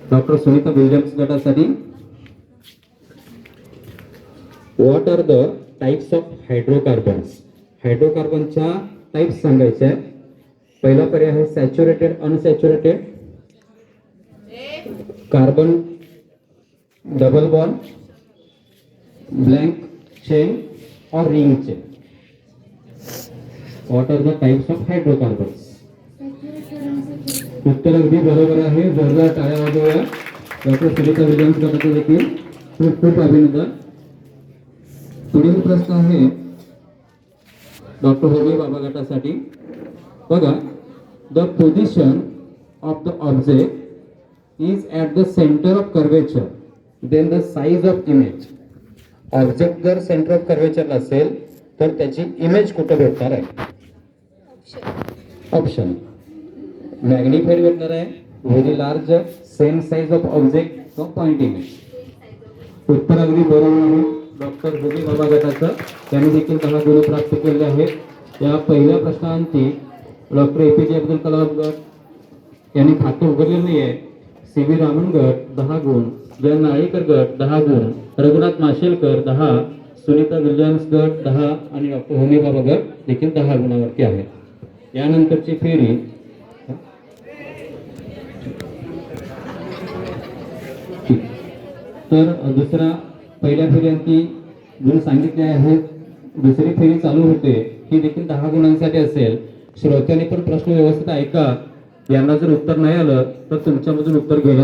Doctor Sunita Williams गटासाठी. What are the types of hydrocarbons हायड्रोकार्बनच्या types सांगायच्या आहेत. पहिला पर्याय आहे saturated unsaturated carbon double ball blank chain और ring chain what are the types of hydrocarbons उत्तर अगदी बरोबर आहे. जोरदार टाळ्या वाजवूया. डॉक्टर सुनीता विलियम्स गटाचे देखील खूप खूप अभिनंदन. पुढील प्रश्न आहे डॉक्टर होमी बाबा गटासाठी. बघा the position of the object is at the centre of curvature then the size of image object जर सेंटर ऑफ कर्वेचर असेल तर त्याची इमेज कुठं भेटणार आहे? ऑप्शन मॅग्निफाईड भेटणार आहे. Very large same size of object point image उत्तर अगदी बरोबर आहे. डॉक्टर भूमी बाबा गटाचं. त्यांनी देखील दहा गुण प्राप्त केले आहेत. या पहिल्या प्रश्नांती डॉक्टर ए पी जे अब्दुल कलाम गट यांनी खाते उघडलेले नाही आहे सी व्ही रामन गट दहा गुण. जय नाळेकर गट दहा गुण. रघुनाथ माशेलकर दहा. सुनीता विल्यम्स गट दहा. आणि डॉक्टर होमी बाबा गट देखील दहा गुणावरती आहे यानंतरची फेरी तर दुसरा पहिल्या फेरीवरती गुण सांगितले आहेत दुसरी फेरी चालू होते ही देखील दहा गुणांसाठी असेल. श्रोत्याने पण प्रश्न व्यवस्थित ऐका. यांना जर उत्तर नाही आलं तर तुमच्यामधून उत्तर घेण्यात